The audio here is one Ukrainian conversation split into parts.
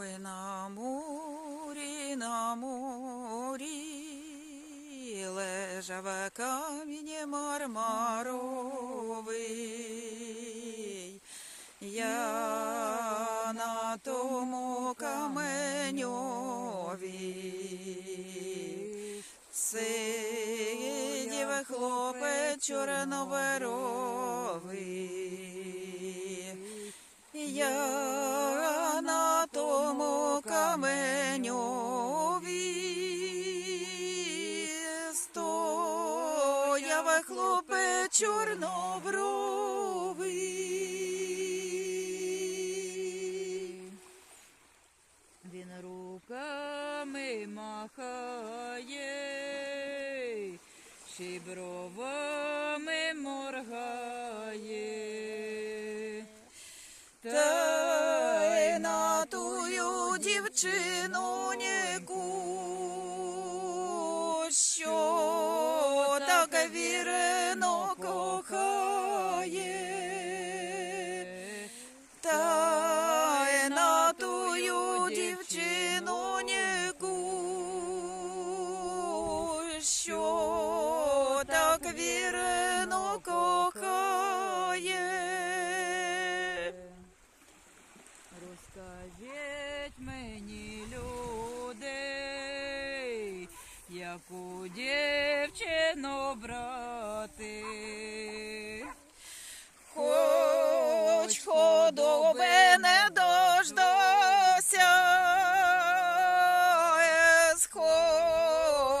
Ой, на морі, на морі, лежав камінь мармаровий. Я на тому каменьові сидів хлопець чорноверовий. Стояв хлопець чорнобровий. Він руками махає, ще бровами моргає. Та й на тую дівчину що так вірно кохає. Та й на тую дівчину ніку, що яку дівчину брати. Хоч худоби не дождався, з хорошою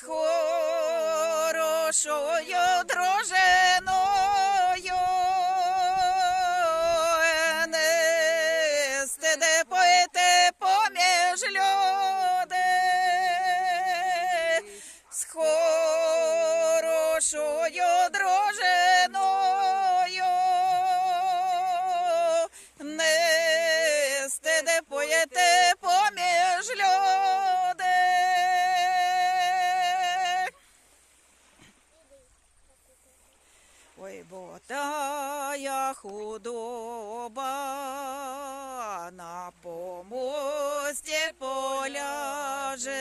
з хорошою дружиною. Не стиде пойти поміж люди. З хорошою дружиною. Худоба на помості поляже.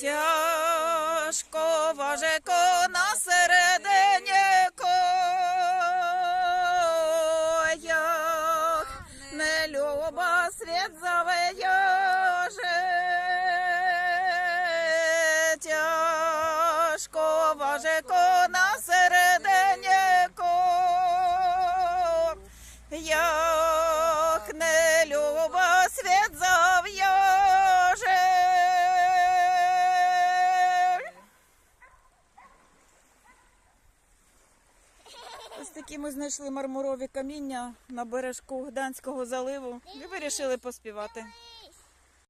Тяжко важко на середині коях, не люба світ завияже. Ось такі ми знайшли мармурові каміння на бережку Гданського заливу і вирішили поспівати.